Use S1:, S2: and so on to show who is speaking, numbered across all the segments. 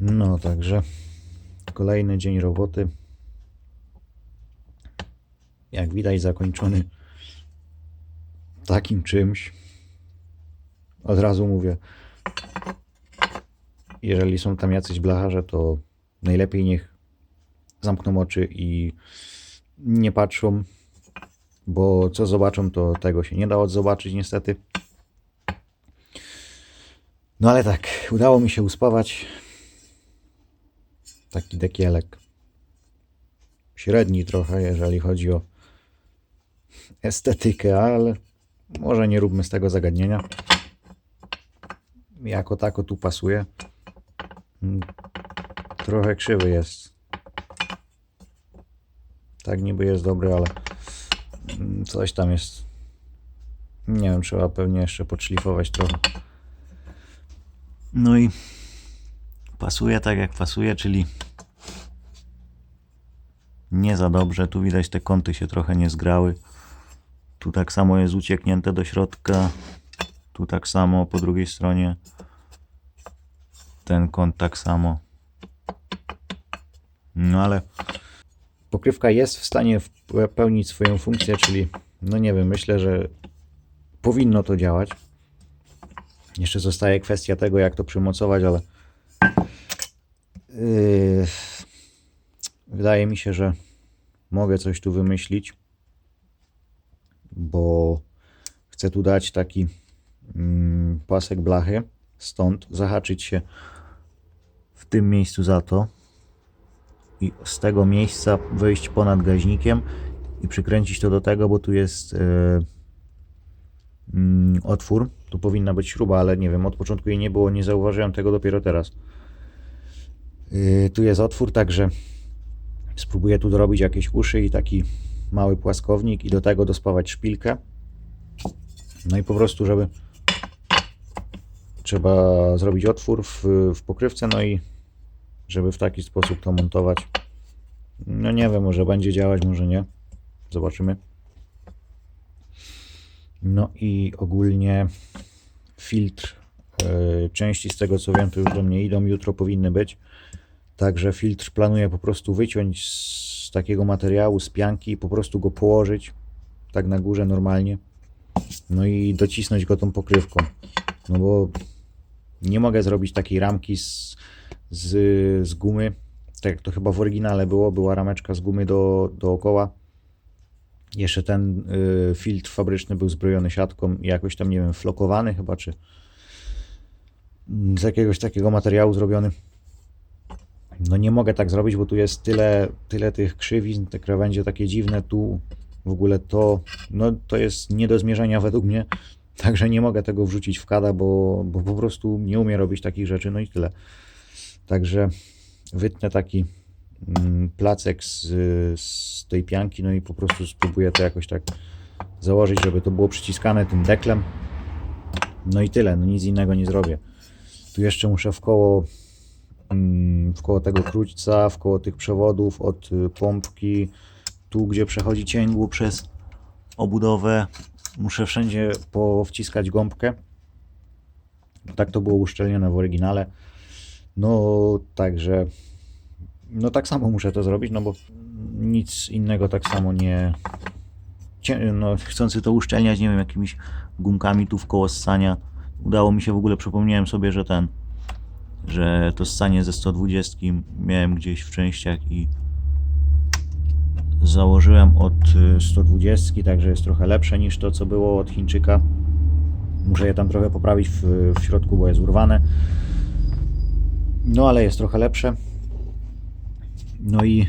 S1: No, także kolejny dzień roboty. Jak widać, zakończony takim czymś. Od razu mówię, jeżeli są tam jacyś blacharze, to najlepiej niech zamkną oczy i nie patrzą, bo co zobaczą, to tego się nie da odzobaczyć niestety. No ale tak, udało mi się uspawać. Taki dekielek. Średni trochę, jeżeli chodzi o estetykę, ale może nie róbmy z tego zagadnienia. Jako tako tu pasuje. Mm, Trochę krzywy jest. Tak niby jest dobry, ale mm, coś tam jest. Nie wiem, trzeba pewnie jeszcze podszlifować trochę. No i pasuje tak jak pasuje, czyli nie za dobrze. Tu widać te kąty się trochę nie zgrały. Tu tak samo jest ucieknięte do środka. Tu tak samo po drugiej stronie. Ten kąt tak samo. No ale pokrywka jest w stanie pełnić swoją funkcję, czyli no nie wiem, myślę, że powinno to działać. Jeszcze zostaje kwestia tego, jak to przymocować, ale yy, wydaje mi się, że mogę coś tu wymyślić, bo chcę tu dać taki mm, pasek blachy, stąd zahaczyć się w tym miejscu za to i z tego miejsca wyjść ponad gaźnikiem i przykręcić to do tego, bo tu jest yy, mm, otwór. Tu powinna być śruba, ale nie wiem, od początku jej nie było, nie zauważyłem tego dopiero teraz. Yy, tu jest otwór, także spróbuję tu dorobić jakieś uszy i taki mały płaskownik i do tego dospawać szpilkę. No i po prostu, żeby trzeba zrobić otwór w, w pokrywce, no i żeby w taki sposób to montować. No nie wiem, może będzie działać, może nie. Zobaczymy. No i ogólnie filtr e, części z tego co wiem to już do mnie idą, jutro powinny być. Także filtr planuję po prostu wyciąć z takiego materiału, z pianki i po prostu go położyć tak na górze normalnie. No i docisnąć go tą pokrywką. No bo nie mogę zrobić takiej ramki z, z, z gumy. Tak jak to chyba w oryginale było, była rameczka z gumy do, dookoła. Jeszcze ten y, filtr fabryczny był zbrojony siatką i jakoś tam, nie wiem, flokowany chyba, czy z jakiegoś takiego materiału zrobiony. No nie mogę tak zrobić, bo tu jest tyle, tyle tych krzywizn, te krawędzie takie dziwne, tu w ogóle to, no to jest nie do zmierzenia według mnie, także nie mogę tego wrzucić w kada, bo, bo po prostu nie umiem robić takich rzeczy, no i tyle. Także wytnę taki mm, placek z, z tej pianki, no i po prostu spróbuję to jakoś tak założyć, żeby to było przyciskane tym deklem. No i tyle, no nic innego nie zrobię. Tu jeszcze muszę w koło, mm, w koło tego króćca, w koło tych przewodów od y, pompki, tu gdzie przechodzi cięgło przez obudowę, muszę wszędzie powciskać gąbkę. Tak to było uszczelnione w oryginale. No, także no tak samo muszę to zrobić, no bo nic innego tak samo nie. No, chcący to uszczelniać, nie wiem, jakimiś gumkami tu w koło ssania. Udało mi się w ogóle, przypomniałem sobie, że ten, że to ssanie ze 120 miałem gdzieś w częściach i założyłem od y, 120, także jest trochę lepsze niż to, co było od Chińczyka. Muszę je tam trochę poprawić w, w środku, bo jest urwane. No ale jest trochę lepsze. No i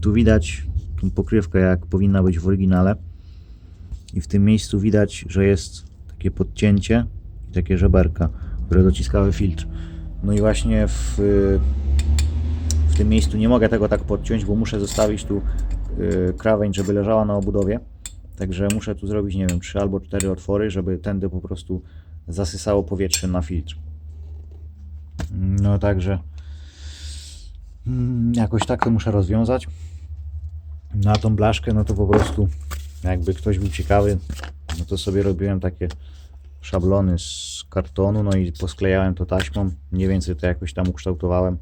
S1: tu widać tą pokrywkę jak powinna być w oryginale. I w tym miejscu widać, że jest takie podcięcie i takie żeberka, które dociskały filtr. No i właśnie w, w tym miejscu nie mogę tego tak podciąć, bo muszę zostawić tu y, krawędź, żeby leżała na obudowie. Także muszę tu zrobić, nie wiem, 3 albo 4 otwory, żeby tędy po prostu zasysało powietrze na filtr. No także mm, jakoś tak to muszę rozwiązać. Na tą blaszkę, no to po prostu jakby ktoś był ciekawy, no to sobie robiłem takie szablony z kartonu, no i posklejałem to taśmą. Mniej więcej to jakoś tam ukształtowałem.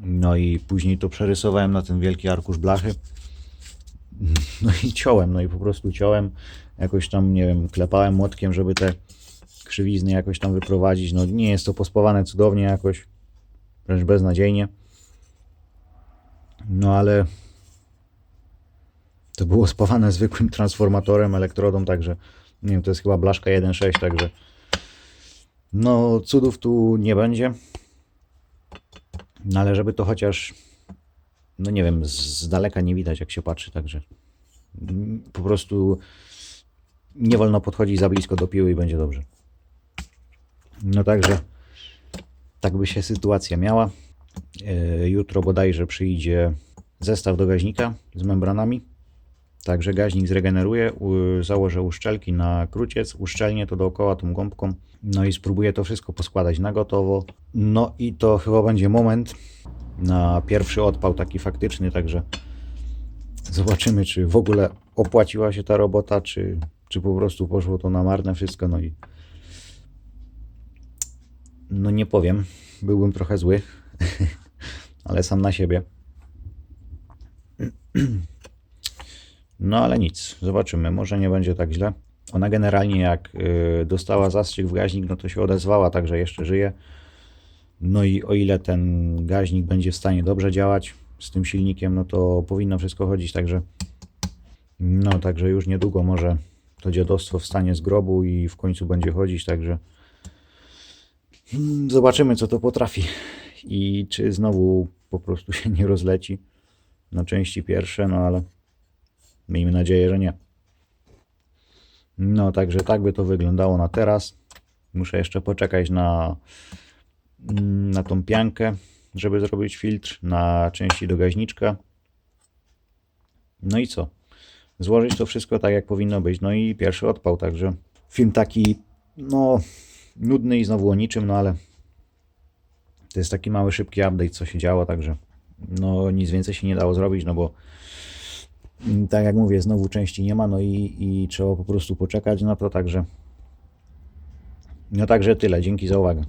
S1: No i później to przerysowałem na ten wielki arkusz blachy. No i ciąłem, no i po prostu ciąłem. Jakoś tam, nie wiem, klepałem młotkiem, żeby te krzywizny jakoś tam wyprowadzić. No nie jest to pospawane cudownie jakoś, wręcz beznadziejnie. No ale to było spawane zwykłym transformatorem, elektrodą, także nie wiem, to jest chyba blaszka 1.6, także no cudów tu nie będzie. No ale żeby to chociaż, no nie wiem, z, daleka nie widać jak się patrzy, także po prostu nie wolno podchodzić za blisko do piły i będzie dobrze. No także tak by się sytuacja miała. E, Jutro bodajże przyjdzie zestaw do gaźnika z membranami. Także gaźnik zregeneruję, u- założę uszczelki na kruciec, uszczelnię to dookoła tą gąbką, no i spróbuję to wszystko poskładać na gotowo. No i to chyba będzie moment na pierwszy odpał taki faktyczny, także zobaczymy, czy w ogóle opłaciła się ta robota, czy, czy po prostu poszło to na marne wszystko, no i no nie powiem, byłbym trochę zły, ale sam na siebie. No ale nic, zobaczymy, może nie będzie tak źle. Ona generalnie jak y, dostała zastrzyk w gaźnik, no to się odezwała, także jeszcze żyje. No i o ile ten gaźnik będzie w stanie dobrze działać z tym silnikiem, no to powinno wszystko chodzić, także no także już niedługo może to dziadostwo wstanie z grobu i w końcu będzie chodzić, także mm, zobaczymy co to potrafi i czy znowu po prostu się nie rozleci na części pierwsze, no ale Miejmy nadzieję, że nie. No, także tak by to wyglądało na teraz. Muszę jeszcze poczekać na, mm, na tą piankę, żeby zrobić filtr na części do gaźniczka. No i co? Złożyć to wszystko tak, jak powinno być. No i pierwszy odpał, także film taki, no, nudny i znowu o niczym, no ale to jest taki mały, szybki update, co się działo, także no nic więcej się nie dało zrobić, no bo tak jak mówię, znowu części nie ma, no i, i trzeba po prostu poczekać na to, także no także tyle, dzięki za uwagę.